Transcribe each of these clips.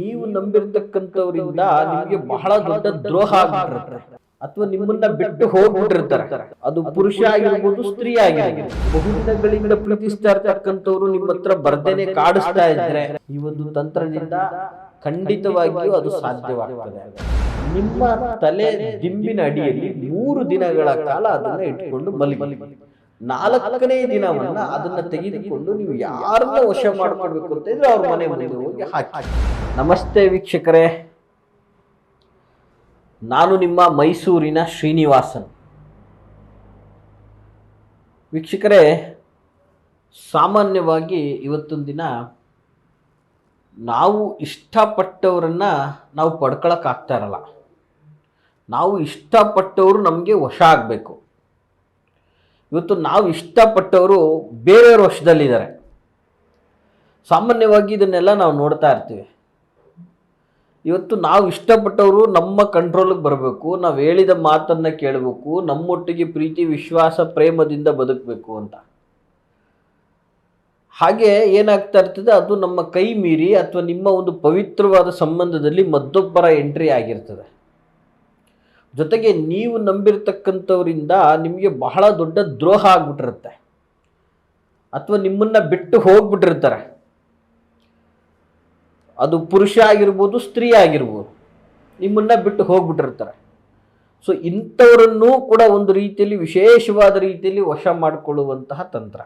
ನೀವು ನಂಬಿರ್ತಕ್ಕಂಥವರಿಂದ ನಿಮಗೆ ಬಹಳ ದೊಡ್ಡ ದ್ರೋಹ ಆಗ್ಬಿಟ್ಟಿರ್ತಾರೆ ಅಥವಾ ನಿಮ್ಮನ್ನ ಬಿಟ್ಟು ಹೋಗ್ಬಿಟ್ಟಿರ್ತಾರೆ. ಅದು ಪುರುಷ ಆಗಿರ್ಬೋದು, ಸ್ತ್ರೀ ಆಗಿರ್ಬೋದು. ಬಹುದಿನಗಳಿಂದ ಪ್ರೀತಿಸ್ತಾ ಇರ್ತಕ್ಕಂಥವ್ರು ನಿಮ್ಮ ಹತ್ರ ಬರ್ದೇನೆ ಕಾಡಿಸ್ತಾ ಇದ್ರೆ ಈ ಒಂದು ತಂತ್ರದಿಂದ ಖಂಡಿತವಾಗಿಯೂ ಅದು ಸಾಧ್ಯವಾಗ್ತದೆ. ನಿಮ್ಮ ತಲೆ ದಿಂಬಿನ ಅಡಿಯಲ್ಲಿ ಮೂರು ದಿನಗಳ ಕಾಲ ಅದನ್ನ ಇಟ್ಕೊಂಡು ಮಲಗಿ. ನಾಲ್ಕನೇ ದಿನವನ್ನ ಅದನ್ನ ತೆಗೆದುಕೊಂಡು ನೀವು ಯಾರನ್ನ ವಶ ಮಾಡ್ಕೊಳ್ಬೇಕು ಅಂತ ಇದ್ರೆ ಅವ್ರ ಮನೆ ಮುಂದೆ ಹೋಗಿ ಹಾಕಿ. ನಮಸ್ತೆ ವೀಕ್ಷಕರೇ. ನಾನು ನಿಮ್ಮ ಮೈಸೂರಿನ ಶ್ರೀನಿವಾಸನ್. ವೀಕ್ಷಕರೇ ಸಾಮಾನ್ಯವಾಗಿ ಇವತ್ತೊಂದು ದಿನ ನಾವು ಇಷ್ಟಪಟ್ಟವರನ್ನ ನಾವು ಪಡ್ಕೊಳಕ್ ಆಗ್ತಾ ಇರಲ್ಲ. ನಾವು ಇಷ್ಟಪಟ್ಟವರು ನಮಗೆ ವಶ ಆಗಬೇಕು. ಇವತ್ತು ನಾವು ಇಷ್ಟಪಟ್ಟವರು ಬೇರೆಯವ್ರ ವಶದಲ್ಲಿದ್ದಾರೆ. ಸಾಮಾನ್ಯವಾಗಿ ಇದನ್ನೆಲ್ಲ ನಾವು ನೋಡ್ತಾ ಇರ್ತೀವಿ. ಇವತ್ತು ನಾವು ಇಷ್ಟಪಟ್ಟವರು ನಮ್ಮ ಕಂಟ್ರೋಲಿಗೆ ಬರಬೇಕು, ನಾವು ಹೇಳಿದ ಮಾತನ್ನು ಕೇಳಬೇಕು, ನಮ್ಮೊಟ್ಟಿಗೆ ಪ್ರೀತಿ, ವಿಶ್ವಾಸ, ಪ್ರೇಮದಿಂದ ಬದುಕಬೇಕು ಅಂತ. ಹಾಗೆ ಏನಾಗ್ತಾ ಇರ್ತದೆ, ಅದು ನಮ್ಮ ಕೈ ಮೀರಿ ಅಥವಾ ನಿಮ್ಮ ಒಂದು ಪವಿತ್ರವಾದ ಸಂಬಂಧದಲ್ಲಿ ಮತ್ತೊಬ್ಬರ ಎಂಟ್ರಿ ಆಗಿರ್ತದೆ. ಜೊತೆಗೆ ನೀವು ನಂಬಿರ್ತಕ್ಕಂಥವರಿಂದ ನಿಮಗೆ ಬಹಳ ದೊಡ್ಡ ದ್ರೋಹ ಆಗ್ಬಿಟ್ಟಿರುತ್ತೆ. ಅಥವಾ ನಿಮ್ಮನ್ನು ಬಿಟ್ಟು ಹೋಗ್ಬಿಟ್ಟಿರ್ತಾರೆ. ಅದು ಪುರುಷ ಆಗಿರ್ಬೋದು, ಸ್ತ್ರೀ ಆಗಿರ್ಬೋದು, ನಿಮ್ಮನ್ನು ಬಿಟ್ಟು ಹೋಗ್ಬಿಟ್ಟಿರ್ತಾರೆ. ಸೊ, ಇಂಥವರನ್ನೂ ಕೂಡ ಒಂದು ರೀತಿಯಲ್ಲಿ, ವಿಶೇಷವಾದ ರೀತಿಯಲ್ಲಿ ವಶ ಮಾಡಿಕೊಳ್ಳುವಂತಹ ತಂತ್ರ.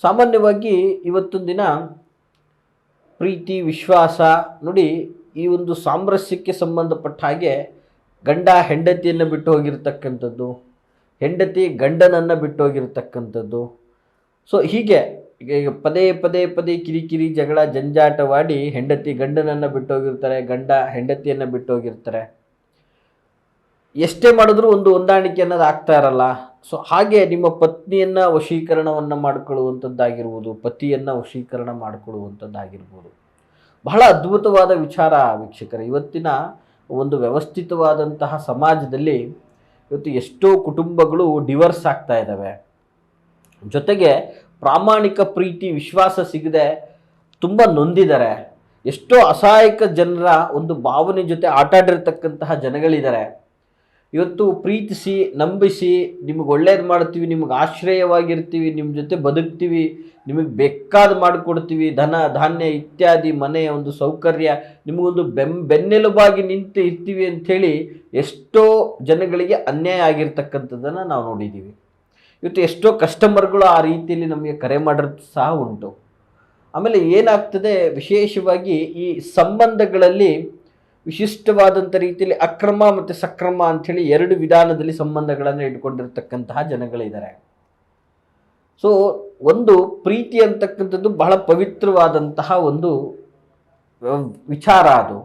ಸಾಮಾನ್ಯವಾಗಿ ಇವತ್ತೊಂದು ದಿನ ಪ್ರೀತಿ, ವಿಶ್ವಾಸ, ನೋಡಿ ಈ ಒಂದು ಸಾಮರಸ್ಯಕ್ಕೆ ಸಂಬಂಧಪಟ್ಟ ಹಾಗೆ ಗಂಡ ಹೆಂಡತಿಯನ್ನು ಬಿಟ್ಟು ಹೋಗಿರ್ತಕ್ಕಂಥದ್ದು, ಹೆಂಡತಿ ಗಂಡನನ್ನು ಬಿಟ್ಟು ಹೋಗಿರ್ತಕ್ಕಂಥದ್ದು. ಸೊ ಹೀಗೆ ಈಗ ಪದೇ ಪದೇ ಪದೇ ಕಿರಿಕಿರಿ ಜಗಳ ಜಂಜಾಟವಾಡಿ ಹೆಂಡತಿ ಗಂಡನನ್ನು ಬಿಟ್ಟು ಹೋಗಿರ್ತಾರೆ, ಗಂಡ ಹೆಂಡತಿಯನ್ನು ಬಿಟ್ಟು ಹೋಗಿರ್ತಾರೆ. ಎಷ್ಟೇ ಮಾಡಿದ್ರೂ ಒಂದು ಹೊಂದಾಣಿಕೆ ಅನ್ನೋದು ಆಗ್ತಾ ಇರಲ್ಲ. ಸೊ ಹಾಗೆ ನಿಮ್ಮ ಪತ್ನಿಯನ್ನು ವಶೀಕರಣವನ್ನು ಮಾಡಿಕೊಳ್ಳುವಂಥದ್ದಾಗಿರ್ಬೋದು, ಪತಿಯನ್ನು ವಶೀಕರಣ ಮಾಡಿಕೊಳ್ಳುವಂಥದ್ದಾಗಿರ್ಬೋದು. ಬಹಳ ಅದ್ಭುತವಾದ ವಿಚಾರ ವೀಕ್ಷಕರ. ಇವತ್ತಿನ ಒಂದು ವ್ಯವಸ್ಥಿತವಾದಂತಹ ಸಮಾಜದಲ್ಲಿ ಇವತ್ತು ಎಷ್ಟೋ ಕುಟುಂಬಗಳು ಡಿವರ್ಸ್ ಆಗ್ತಾ ಇದ್ದಾವೆ. ಜೊತೆಗೆ ಪ್ರಾಮಾಣಿಕ ಪ್ರೀತಿ, ವಿಶ್ವಾಸ ಸಿಗದೆ ತುಂಬ ನೊಂದಿದ್ದಾರೆ. ಎಷ್ಟೋ ಅಸಹಾಯಕ ಜನರ ಒಂದು ಭಾವನೆ ಜೊತೆ ಆಟಾಡಿರ್ತಕ್ಕಂತಹ ಜನಗಳಿದ್ದಾರೆ. ಇವತ್ತು ಪ್ರೀತಿಸಿ, ನಂಬಿಸಿ, ನಿಮಗೆ ಒಳ್ಳೇದು ಮಾಡ್ತೀವಿ, ನಿಮಗೆ ಆಶ್ರಯವಾಗಿರ್ತೀವಿ ನಿಮ್ಮ ಜೊತೆ ಬದುಕ್ತೀವಿ, ನಿಮಗೆ ಬೇಕಾದ ಮಾಡಿಕೊಡ್ತೀವಿ, ಧನ, ಧಾನ್ಯ ಇತ್ಯಾದಿ ಮನೆಯ ಒಂದು ಸೌಕರ್ಯ, ನಿಮಗೊಂದು ಬೆಂ, ಬೆನ್ನೆಲುಬಾಗಿ ನಿಂತು ಇರ್ತೀವಿ ಅಂಥೇಳಿ ಎಷ್ಟೋ ಜನಗಳಿಗೆ ಅನ್ಯಾಯ ಆಗಿರ್ತಕ್ಕಂಥದ್ದನ್ನು ನಾವು ನೋಡಿದ್ದೀವಿ ಇವತ್ತು ಎಷ್ಟೋ ಕಸ್ಟಮರ್ಗಳು ಆ ರೀತಿಯಲ್ಲಿ ನಮಗೆ ಕರೆ ಮಾಡಿರೋದು ಸಹ ಉಂಟು. ಆಮೇಲೆ ಏನಾಗ್ತದೆ, ವಿಶೇಷವಾಗಿ ಈ ಸಂಬಂಧಗಳಲ್ಲಿ ವಿಶಿಷ್ಟವಾದಂಥ ರೀತಿಯಲ್ಲಿ ಅಕ್ರಮ ಮತ್ತು ಸಕ್ರಮ ಅಂಥೇಳಿ ಎರಡು ವಿಧಾನದಲ್ಲಿ ಸಂಬಂಧಗಳನ್ನು ಇಟ್ಕೊಂಡಿರ್ತಕ್ಕಂತಹ ಜನಗಳಿದ್ದಾರೆ. ಸೊ ಒಂದು ಪ್ರೀತಿ ಅಂತಕ್ಕಂಥದ್ದು ಬಹಳ ಪವಿತ್ರವಾದಂತಹ ಒಂದು ವಿಚಾರ ಅದು.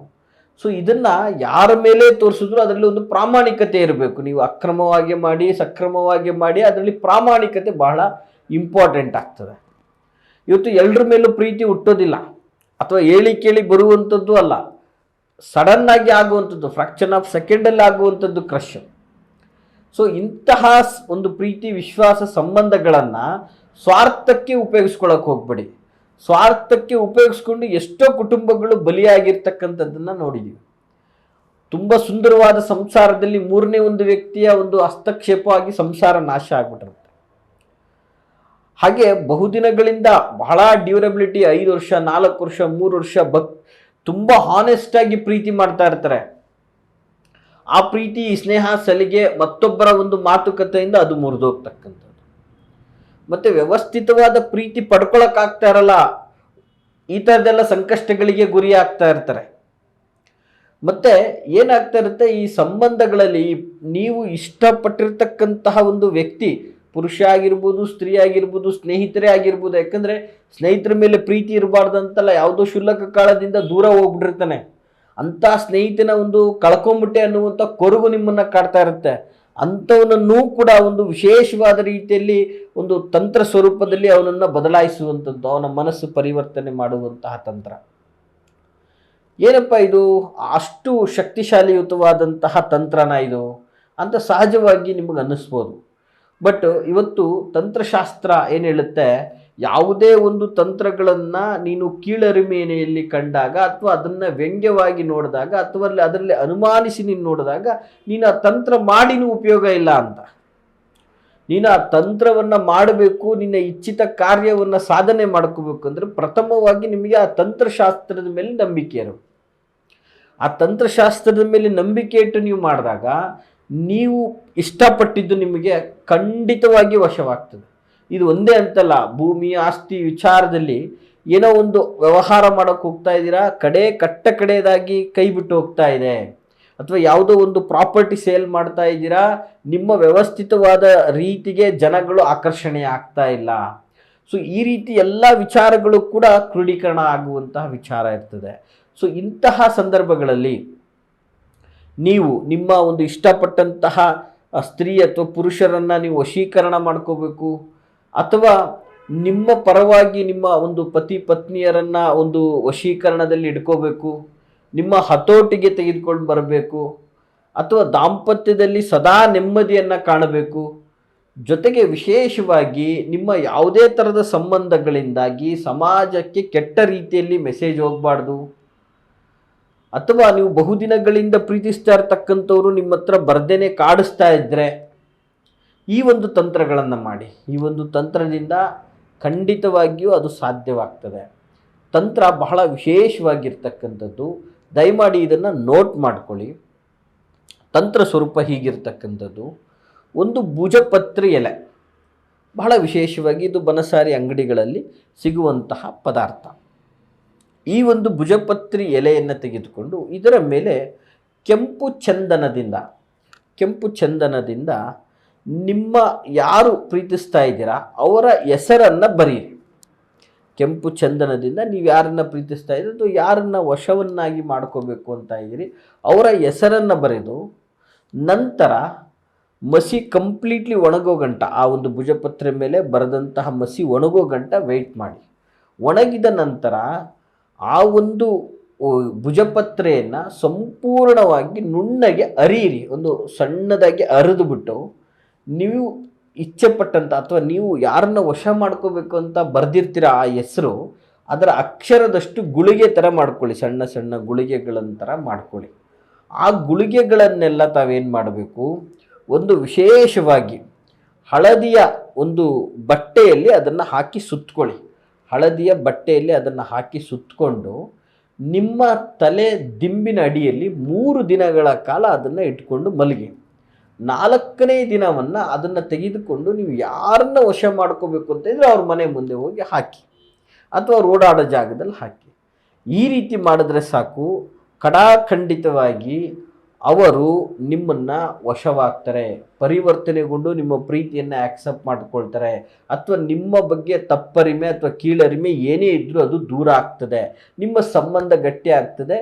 ಸೊ ಇದನ್ನು ಯಾರ ಮೇಲೆ ತೋರಿಸಿದ್ರು ಅದರಲ್ಲಿ ಒಂದು ಪ್ರಾಮಾಣಿಕತೆ ಇರಬೇಕು. ನೀವು ಅಕ್ರಮವಾಗಿ ಮಾಡಿ, ಸಕ್ರಮವಾಗಿ ಮಾಡಿ, ಅದರಲ್ಲಿ ಪ್ರಾಮಾಣಿಕತೆ ಬಹಳ ಇಂಪಾರ್ಟೆಂಟ್ ಆಗ್ತದೆ. ಇವತ್ತು ಎಲ್ಲರ ಮೇಲೂ ಪ್ರೀತಿ ಹುಟ್ಟೋದಿಲ್ಲ. ಅಥವಾ ಹೇಳಿ ಕೇಳಿ ಬರುವಂಥದ್ದು ಅಲ್ಲ. ಸಡನ್ ಆಗಿ ಆಗುವಂಥದ್ದು ಫ್ರಾಕ್ಷನ್ ಆಫ್ ಸೆಕೆಂಡಲ್ಲಿ ಆಗುವಂಥದ್ದು ಕ್ರಶ್ ಸೊ ಇಂತಹ ಒಂದು ಪ್ರೀತಿ, ವಿಶ್ವಾಸ ಸಂಬಂಧಗಳನ್ನು ಸ್ವಾರ್ಥಕ್ಕೆ ಉಪಯೋಗಿಸ್ಕೊಳಕ್ಕೆ ಹೋಗ್ಬೇಡಿ. ಸ್ವಾರ್ಥಕ್ಕೆ ಉಪಯೋಗಿಸ್ಕೊಂಡು ಎಷ್ಟೋ ಕುಟುಂಬಗಳು ಬಲಿಯಾಗಿರ್ತಕ್ಕಂಥದ್ದನ್ನು ನೋಡಿದ್ದೀವಿ ತುಂಬ ಸುಂದರವಾದ ಸಂಸಾರದಲ್ಲಿ ಮೂರನೇ ಒಂದು ವ್ಯಕ್ತಿಯ ಒಂದು ಹಸ್ತಕ್ಷೇಪವಾಗಿ ಸಂಸಾರ ನಾಶ ಆಗ್ಬಿಟ್ಟಿರುತ್ತೆ. ಹಾಗೆ ಬಹುದಿನಗಳಿಂದ ಬಹಳ ಡ್ಯೂರಬಿಲಿಟಿ ಐದು ವರ್ಷ, ನಾಲ್ಕು ವರ್ಷ, ಮೂರು ವರ್ಷ ಬಕ್ ತುಂಬ ಹಾನೆಸ್ಟಾಗಿ ಪ್ರೀತಿ ಮಾಡ್ತಾ ಇರ್ತಾರೆ. ಆ ಪ್ರೀತಿ, ಸ್ನೇಹ, ಸಲಿಗೆ ಮತ್ತೊಬ್ಬರ ಒಂದು ಮಾತುಕತೆಯಿಂದ ಅದು ಮುರಿದೋಗ್ತಕ್ಕಂಥದ್ದು. ಮತ್ತೆ ವ್ಯವಸ್ಥಿತವಾದ ಪ್ರೀತಿ ಪಡ್ಕೊಳಕ್ಕಾಗ್ತಾ ಇರಲ್ಲ, ಈ ಥರದ್ದೆಲ್ಲ ಸಂಕಷ್ಟಗಳಿಗೆ ಗುರಿ ಆಗ್ತಾ ಇರ್ತಾರೆ. ಮತ್ತೆ ಏನಾಗ್ತಾ ಇರುತ್ತೆ, ಈ ಸಂಬಂಧಗಳಲ್ಲಿ ನೀವು ಇಷ್ಟಪಟ್ಟಿರ್ತಕ್ಕಂತಹ ಒಂದು ವ್ಯಕ್ತಿ ಪುರುಷ ಆಗಿರ್ಬೋದು ಸ್ತ್ರೀ ಆಗಿರ್ಬೋದು ಸ್ನೇಹಿತರೇ ಆಗಿರ್ಬೋದು, ಯಾಕಂದರೆ ಸ್ನೇಹಿತರ ಮೇಲೆ ಪ್ರೀತಿ ಇರಬಾರ್ದಂತಲ್ಲ ಯಾವುದೋ ಶುಲ್ಲಕ ಕಾಲದಿಂದ ದೂರ ಹೋಗ್ಬಿಟ್ಟಿರ್ತಾನೆ. ಅಂಥ ಸ್ನೇಹಿತನ ಒಂದು ಕಳ್ಕೊಂಬಿಟ್ಟೆ ಅನ್ನುವಂಥ ಕೊರಗು ನಿಮ್ಮನ್ನು ಕಾಡ್ತಾ ಇರುತ್ತೆ. ಅಂಥವನನ್ನು ಕೂಡ ಒಂದು ವಿಶೇಷವಾದ ರೀತಿಯಲ್ಲಿ ಒಂದು ತಂತ್ರ ಸ್ವರೂಪದಲ್ಲಿ ಅವನನ್ನು ಬದಲಾಯಿಸುವಂಥದ್ದು, ಅವನ ಮನಸ್ಸು ಪರಿವರ್ತನೆ ಮಾಡುವಂತಹ ತಂತ್ರ. ಏನಪ್ಪ ಇದು? ಅಷ್ಟು ಶಕ್ತಿಶಾಲಿಯುತವಾದಂತಹ ತಂತ್ರನ ಇದು. ಅಂತ ಸಹಜವಾಗಿ ನಿಮಗೆ ಅನ್ನಿಸ್ಬೋದು. ಬಟ್ ಇವತ್ತು ತಂತ್ರಶಾಸ್ತ್ರ ಏನು ಹೇಳುತ್ತೆ? ಯಾವುದೇ ಒಂದು ತಂತ್ರಗಳನ್ನು ನೀನು ಕೀಳರಿಮೆಯಲ್ಲಿ ಕಂಡಾಗ ಅಥವಾ ಅದನ್ನು ವ್ಯಂಗ್ಯವಾಗಿ ನೋಡಿದಾಗ ಅಥವಾ ಅದರಲ್ಲಿ ಅನುಮಾನಿಸಿ ನೀನು ನೋಡಿದಾಗ ನೀನು ಆ ತಂತ್ರ ಮಾಡಿನೂ ಉಪಯೋಗ ಇಲ್ಲ ಅಂತ. ನೀನು ಆ ತಂತ್ರವನ್ನು ಮಾಡಬೇಕು, ನಿನ್ನ ಇಚ್ಛಿತ ಕಾರ್ಯವನ್ನು ಸಾಧನೆ ಮಾಡ್ಕೋಬೇಕು ಅಂದರೆ ಪ್ರಥಮವಾಗಿ ನಿಮಗೆ ಆ ತಂತ್ರಶಾಸ್ತ್ರದ ಮೇಲೆ ನಂಬಿಕೆ ಇರಬೇಕು. ಆ ತಂತ್ರಶಾಸ್ತ್ರದ ಮೇಲೆ ನಂಬಿಕೆ ಇಟ್ಟು ನೀವು ಮಾಡಿದಾಗ ನೀವು ಇಷ್ಟಪಟ್ಟಿದ್ದು ನಿಮಗೆ ಖಂಡಿತವಾಗಿ ವಶವಾಗ್ತದೆ. ಇದು ಒಂದೇ ಅಂತಲ್ಲ, ಭೂಮಿ, ಆಸ್ತಿ, ವಿಚಾರದಲ್ಲಿ ಏನೋ ಒಂದು ವ್ಯವಹಾರ ಮಾಡೋಕೆ ಹೋಗ್ತಾ ಇದ್ದೀರಾ? ಕಡೆ ಕಟ್ಟ ಕಡೆಯದಾಗಿ ಕೈ ಬಿಟ್ಟು ಹೋಗ್ತಾ ಇದೆ. ಅಥವಾ ಯಾವುದೋ ಒಂದು ಪ್ರಾಪರ್ಟಿ ಸೇಲ್ ಮಾಡ್ತಾ ಇದ್ದೀರಾ? ನಿಮ್ಮ ವ್ಯವಸ್ಥಿತವಾದ ರೀತಿಗೆ ಜನಗಳು ಆಕರ್ಷಣೆ ಆಗ್ತಾ ಇಲ್ಲ. ಸೊ, ಈ ರೀತಿ ಎಲ್ಲ ವಿಚಾರಗಳು ಕೂಡ ಕ್ರೋಢೀಕರಣ ಆಗುವಂತಹ ವಿಚಾರ ಇರ್ತದೆ. ಸೊ, ಇಂತಹ ಸಂದರ್ಭಗಳಲ್ಲಿ ನೀವು ನಿಮ್ಮ ಒಂದು ಇಷ್ಟಪಟ್ಟಂತಹ ಸ್ತ್ರೀ ಅಥವಾ ಪುರುಷರನ್ನು ನೀವು ವಶೀಕರಣ ಮಾಡ್ಕೋಬೇಕು. ಅಥವಾ ನಿಮ್ಮ ಪರವಾಗಿ ನಿಮ್ಮ ಒಂದು ಪತಿ ಪತ್ನಿಯರನ್ನು ಒಂದು ವಶೀಕರಣದಲ್ಲಿ ಇಟ್ಕೋಬೇಕು. ನಿಮ್ಮ ಹತೋಟಿಗೆ ತೆಗೆದುಕೊಂಡು ಬರಬೇಕು. ಅಥವಾ ದಾಂಪತ್ಯದಲ್ಲಿ ಸದಾ ನೆಮ್ಮದಿಯನ್ನು ಕಾಣಬೇಕು. ಜೊತೆಗೆ ವಿಶೇಷವಾಗಿ ನಿಮ್ಮ ಯಾವುದೇ ಥರದ ಸಂಬಂಧಗಳಿಂದಾಗಿ ಸಮಾಜಕ್ಕೆ ಕೆಟ್ಟ ರೀತಿಯಲ್ಲಿ ಮೆಸೇಜ್ ಹೋಗಬಾರ್ದು. ಅಥವಾ ನೀವು ಬಹುದಿನಗಳಿಂದ ಪ್ರೀತಿಸ್ತಾ ಇರ್ತಕ್ಕಂಥವ್ರು ನಿಮ್ಮ ಹತ್ರ ಬರ್ದೇನೆ ಕಾಡಿಸ್ತಾ ಇದ್ದರೆ ಈ ಒಂದು ತಂತ್ರಗಳನ್ನು ಮಾಡಿ, ಈ ಒಂದು ತಂತ್ರದಿಂದ ಖಂಡಿತವಾಗಿಯೂ ಅದು ಸಾಧ್ಯವಾಗ್ತದೆ. ತಂತ್ರ ಬಹಳ ವಿಶೇಷವಾಗಿರ್ತಕ್ಕಂಥದ್ದು. ದಯಮಾಡಿ ಇದನ್ನು ನೋಟ್ ಮಾಡ್ಕೊಳ್ಳಿ. ತಂತ್ರ ಸ್ವರೂಪ ಹೀಗಿರ್ತಕ್ಕಂಥದ್ದು. ಒಂದು ಭುಜಪತ್ರಿ ಎಲೆ. ಬಹಳ ವಿಶೇಷವಾಗಿ ಇದು ಬನಸಾರಿ ಅಂಗಡಿಗಳಲ್ಲಿ ಸಿಗುವಂತಹ ಪದಾರ್ಥ. ಈ ಒಂದು ಭುಜಪತ್ರಿ ಎಲೆಯನ್ನು ತೆಗೆದುಕೊಂಡು ಇದರ ಮೇಲೆ ಕೆಂಪು ಚಂದನದಿಂದ ಕೆಂಪು ಚಂದನದಿಂದ ನಿಮ್ಮ ಯಾರು ಪ್ರೀತಿಸ್ತಾ ಇದ್ದೀರಾ ಅವರ ಹೆಸರನ್ನು ಬರೀರಿ. ಕೆಂಪು ಚಂದನದಿಂದ ನೀವು ಯಾರನ್ನ ಪ್ರೀತಿಸ್ತಾ ಇದ್ದೀರಿ ಅಥವಾ ಯಾರನ್ನ ವಶವನ್ನಾಗಿ ಮಾಡ್ಕೋಬೇಕು ಅಂತ ಇದ್ದೀರಿ, ಅವರ ಹೆಸರನ್ನು ಬರೆದು ನಂತರ ಮಸಿ ಕಂಪ್ಲೀಟ್ಲಿ ಒಣಗೋ ಗಂಟ, ಆ ಒಂದು ಭುಜಪತ್ರೆ ಮೇಲೆ ಬರೆದಂತಹ ಮಸಿ ಒಣಗೋ ಗಂಟ ವೆಯ್ಟ್ ಮಾಡಿ. ಒಣಗಿದ ನಂತರ ಆ ಒಂದು ಭುಜಪತ್ರೆಯನ್ನು ಸಂಪೂರ್ಣವಾಗಿ ನುಣ್ಣಗೆ ಅರಿಯಿರಿ ಒಂದು ಸಣ್ಣದಾಗಿ ಅರಿದು ಬಿಟ್ಟು ನೀವು ಇಚ್ಛೆ ಪಟ್ಟಂತ ಅಥವಾ ನೀವು ಯಾರನ್ನ ವಶ ಮಾಡ್ಕೋಬೇಕು ಅಂತ ಬರೆದಿರ್ತೀರ ಆ ಹೆಸರು, ಅದರ ಅಕ್ಷರದಷ್ಟು ಗುಳಿಗೆ ಥರ ಮಾಡ್ಕೊಳ್ಳಿ, ಸಣ್ಣ ಸಣ್ಣ ಗುಳಿಗೆಗಳಂತರ ಮಾಡ್ಕೊಳ್ಳಿ. ಆ ಗುಳಿಗೆಗಳನ್ನೆಲ್ಲ ತಾವೇನು ಮಾಡಬೇಕು? ಒಂದು ವಿಶೇಷವಾಗಿ ಹಳದಿಯ ಒಂದು ಬಟ್ಟೆಯಲ್ಲಿ ಅದನ್ನು ಹಾಕಿ ಸುತ್ತಕೊಳ್ಳಿ ಹಳದಿಯ ಬಟ್ಟೆಯಲ್ಲಿ ಅದನ್ನು ಹಾಕಿ ಸುತ್ತಕೊಂಡು ನಿಮ್ಮ ತಲೆ ದಿಂಬಿನ ಅಡಿಯಲ್ಲಿ ಮೂರು ದಿನಗಳ ಕಾಲ ಅದನ್ನು ಇಟ್ಕೊಂಡು ಮಲಗಿ. ನಾಲ್ಕನೇ ದಿನವನ್ನು ಅದನ್ನು ತೆಗೆದುಕೊಂಡು ನೀವು ಯಾರನ್ನ ವಶ ಮಾಡ್ಕೋಬೇಕು ಅಂತ ಇದ್ರೆ ಅವ್ರ ಮನೆ ಮುಂದೆ ಹೋಗಿ ಹಾಕಿ. ಅಥವಾ ಓಡಾಡೋ ಜಾಗದಲ್ಲಿ ಹಾಕಿ. ಈ ರೀತಿ ಮಾಡಿದ್ರೆ ಸಾಕು. ಕಡಾಖಂಡಿತವಾಗಿ ಅವರು ನಿಮ್ಮನ್ನು ವಶವಾಗ್ತಾರೆ. ಪರಿವರ್ತನೆಗೊಂಡು ನಿಮ್ಮ ಪ್ರೀತಿಯನ್ನು ಆಕ್ಸೆಪ್ಟ್ ಮಾಡ್ಕೊಳ್ತಾರೆ. ಅಥವಾ ನಿಮ್ಮ ಬಗ್ಗೆ ತಪ್ಪರಿಮೆ ಅಥವಾ ಕೀಳರಿಮೆ ಏನೇ ಇದ್ದರೂ ಅದು ದೂರ ಆಗ್ತದೆ. ನಿಮ್ಮ ಸಂಬಂಧ ಗಟ್ಟಿ ಆಗ್ತದೆ.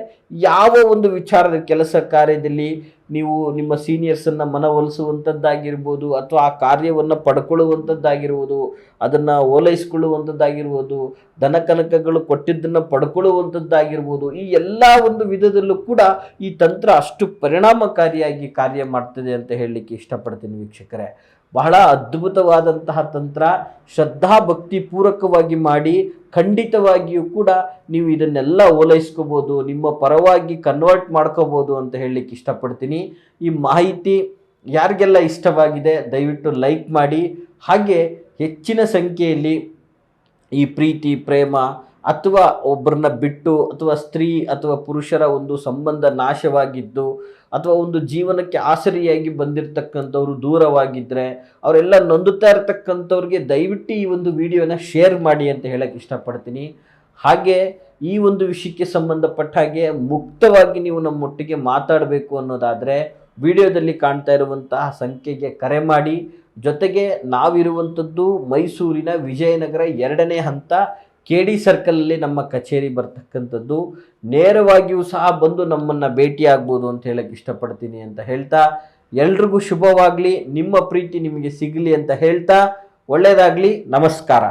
ಯಾವ ಒಂದು ವಿಚಾರದ ಕೆಲಸ ಕಾರ್ಯದಲ್ಲಿ ನೀವು ನಿಮ್ಮ ಸೀನಿಯರ್ಸನ್ನು ಮನವೊಲಿಸುವಂಥದ್ದಾಗಿರ್ಬೋದು ಅಥವಾ ಆ ಕಾರ್ಯವನ್ನು ಪಡ್ಕೊಳ್ಳುವಂಥದ್ದಾಗಿರ್ಬೋದು ಅದನ್ನು ಓಲೈಸ್ಕೊಳ್ಳುವಂಥದ್ದಾಗಿರ್ಬೋದು ದನಕನಕಗಳು ಕೊಟ್ಟಿದ್ದನ್ನು ಪಡ್ಕೊಳ್ಳುವಂಥದ್ದಾಗಿರ್ಬೋದು ಈ ಎಲ್ಲ ಒಂದು ವಿಧದಲ್ಲೂ ಕೂಡ ಈ ತಂತ್ರ ಅಷ್ಟು ಪರಿಣಾಮಕಾರಿಯಾಗಿ ಕಾರ್ಯ ಮಾಡ್ತದೆ ಅಂತ ಹೇಳಲಿಕ್ಕೆ ಇಷ್ಟಪಡ್ತೀನಿ ವೀಕ್ಷಕರೇ. ಬಹಳ ಅದ್ಭುತವಾದಂತಹ ತಂತ್ರ ಶ್ರದ್ಧಾ ಭಕ್ತಿ ಪೂರಕವಾಗಿ ಮಾಡಿ ಖಂಡಿತವಾಗಿಯೂ ಕೂಡ ನೀವು ಇದನ್ನೆಲ್ಲ ಓಲೈಸ್ಕೋಬೋದು, ನಿಮ್ಮ ಪರವಾಗಿ ಕನ್ವರ್ಟ್ ಮಾಡ್ಕೋಬೋದು ಅಂತ ಹೇಳಲಿಕ್ಕೆ ಇಷ್ಟಪಡ್ತೀನಿ. ಈ ಮಾಹಿತಿ ಯಾರಿಗೆಲ್ಲ ಇಷ್ಟವಾಗಿದೆ ದಯವಿಟ್ಟು ಲೈಕ್ ಮಾಡಿ. ಹಾಗೆ ಹೆಚ್ಚಿನ ಸಂಖ್ಯೆಯಲ್ಲಿ ಈ ಪ್ರೀತಿ, ಪ್ರೇಮ ಅಥವಾ ಒಬ್ಬರನ್ನ ಬಿಟ್ಟು ಅಥವಾ ಸ್ತ್ರೀ ಅಥವಾ ಪುರುಷರ ಒಂದು ಸಂಬಂಧ ನಾಶವಾಗಿದ್ದು ಅಥವಾ ಒಂದು ಜೀವನಕ್ಕೆ ಆಸರಿಯಾಗಿ ಬಂದಿರತಕ್ಕಂಥವ್ರು ದೂರವಾಗಿದ್ದರೆ ಅವರೆಲ್ಲ ನೊಂದುತ್ತಾ ಇರತಕ್ಕಂಥವ್ರಿಗೆ ದಯವಿಟ್ಟು ಈ ಒಂದು ವಿಡಿಯೋನ ಶೇರ್ ಮಾಡಿ ಅಂತ ಹೇಳಕ್ಕೆ ಇಷ್ಟಪಡ್ತೀನಿ. ಹಾಗೆ ಈ ಒಂದು ವಿಷಯಕ್ಕೆ ಸಂಬಂಧಪಟ್ಟ ಹಾಗೆ ಮುಕ್ತವಾಗಿ ನೀವು ನಮ್ಮೊಟ್ಟಿಗೆ ಮಾತಾಡಬೇಕು ಅನ್ನೋದಾದರೆ ವಿಡಿಯೋದಲ್ಲಿ ಕಾಣ್ತಾ ಇರುವಂತಹ ಸಂಖ್ಯೆಗೆ ಕರೆ ಮಾಡಿ. ಜೊತೆಗೆ ನಾವಿರುವಂಥದ್ದು ಮೈಸೂರಿನ ವಿಜಯನಗರ ಎರಡನೇ ಹಂತ ಕೆ ಡಿ ಸರ್ಕಲಲ್ಲಿ ನಮ್ಮ ಕಚೇರಿ ಬರ್ತಕ್ಕಂಥದ್ದು ನೇರವಾಗಿಯೂ ಸಹ ಬಂದು ನಮ್ಮನ್ನು ಭೇಟಿಯಾಗ್ಬೋದು ಅಂತ ಹೇಳಕ್ಕೆ ಇಷ್ಟಪಡ್ತೀನಿ ಅಂತ ಹೇಳ್ತಾ, ಎಲ್ರಿಗೂ ಶುಭವಾಗಲಿ, ನಿಮ್ಮ ಪ್ರೀತಿ ನಿಮಗೆ ಸಿಗಲಿ ಅಂತ ಹೇಳ್ತಾ ಒಳ್ಳೆಯದಾಗಲಿ ನಮಸ್ಕಾರ.